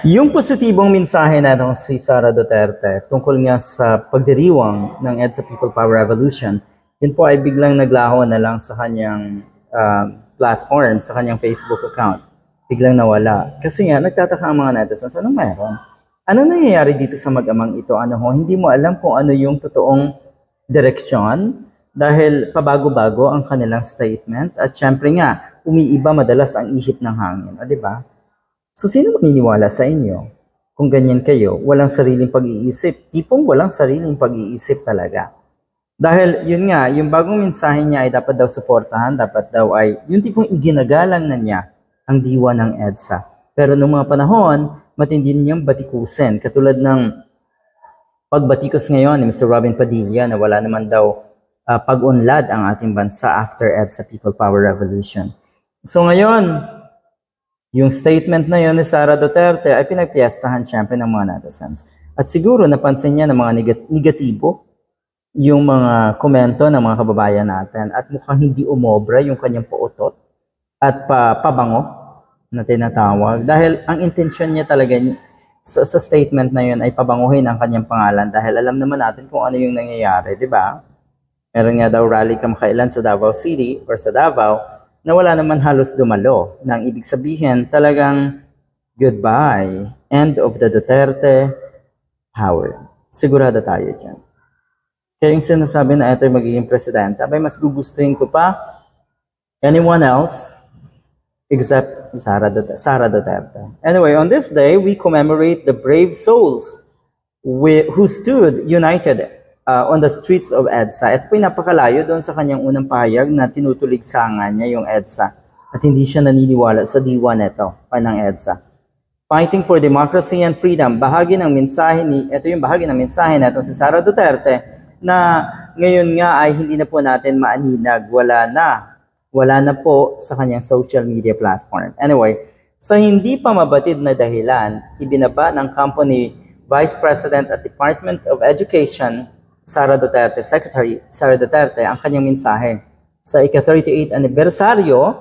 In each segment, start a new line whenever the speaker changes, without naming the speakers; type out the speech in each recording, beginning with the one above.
Yung positibong mensahe na nung si Sara Duterte tungkol nga sa pagdiriwang ng EDSA People Power Revolution, yun po ay biglang naglaho na lang sa kanyang ah, platform, sa kanyang Facebook account. Biglang nawala. Kasi nga, nagtataka ang mga netizens, anong meron? Ano nangyayari dito sa mag-amang ito? Ano ho? Hindi mo alam kung ano yung totoong direksyon dahil pabago-bago ang kanilang statement at syempre nga, umiiba madalas ang ihip ng hangin. O, di ba? So, sino maniniwala sa inyo? Kung ganyan kayo, walang sariling pag-iisip. Tipong walang sariling pag-iisip talaga. Dahil yun nga, yung bagong mensahe niya ay dapat daw suportahan, dapat daw ay yung tipong iginagalang na niya ang diwa ng EDSA. Pero noong mga panahon, matindi niyang batikusin. Katulad ng pagbatikos ngayon ni Mr. Robin Padilla na wala naman daw ah, pag-unlad ang ating bansa after EDSA People Power Revolution. So ngayon, yung statement na yun ni Sara Duterte ay pinagpiestahan siyempre ng mga netizens. At siguro napansin niya ng mga negat- negatibo yung mga komento ng mga kababayan natin at mukhang hindi umobra yung kanyang pautot at pa, pabango na tinatawag. Dahil ang intensyon niya talaga sa, sa statement na yun ay pabanguhin ang kanyang pangalan dahil alam naman natin kung ano yung nangyayari, di ba? Meron nga daw rally kamakailan sa Davao City or sa Davao na wala naman halos dumalo. Nang ibig sabihin talagang goodbye, end of the Duterte power. Sigurado tayo dyan. Kaya yung sinasabi na ito ay magiging presidente, abay mas gugustuhin ko pa anyone else except Sara Duterte. Sara Duterte. Anyway, on this day, we commemorate the brave souls who stood united uh, on the streets of EDSA. Ito po yung napakalayo doon sa kanyang unang pahayag na tinutuligsangan niya yung EDSA at hindi siya naniniwala sa diwa nito pa ng EDSA. Fighting for democracy and freedom, bahagi ng mensahe ni, ito yung bahagi ng mensahe na ito si Sara Duterte na ngayon nga ay hindi na po natin maaninag, wala na wala na po sa kanyang social media platform. Anyway, sa hindi pa mabatid na dahilan, ibinaba ng company Vice President at Department of Education, Sara Duterte, Secretary Sara Duterte, ang kanyang mensahe sa ika-38 anibersaryo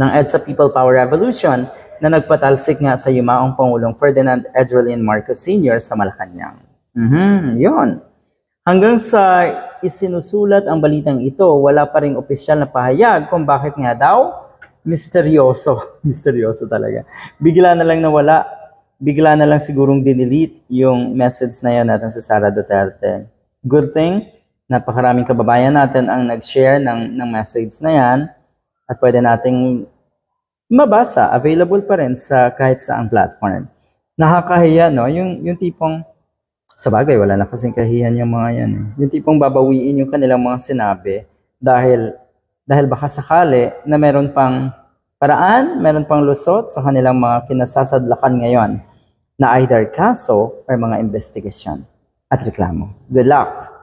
ng EDSA People Power Revolution na nagpatalsik nga sa yumaong Pangulong Ferdinand Edgerlin Marcos Sr. sa Malacanang. Mhm, yun. Hanggang sa isinusulat ang balitang ito, wala pa ring opisyal na pahayag kung bakit nga daw misteryoso. misteryoso talaga. Bigla na lang nawala. Bigla na lang sigurong dinelete yung message na yan natin sa Sara Duterte. Good thing, napakaraming kababayan natin ang nag-share ng, ng message na yan at pwede nating mabasa, available pa rin sa kahit saang platform. Nakakahiya, no? Yung, yung tipong, sa bagay, wala na kasing kahiyan yung mga yan. Eh. Yung tipong babawiin yung kanilang mga sinabi dahil dahil baka sakali na meron pang paraan, meron pang lusot sa kanilang mga kinasasadlakan ngayon na either kaso or mga investigasyon at reklamo. Good luck!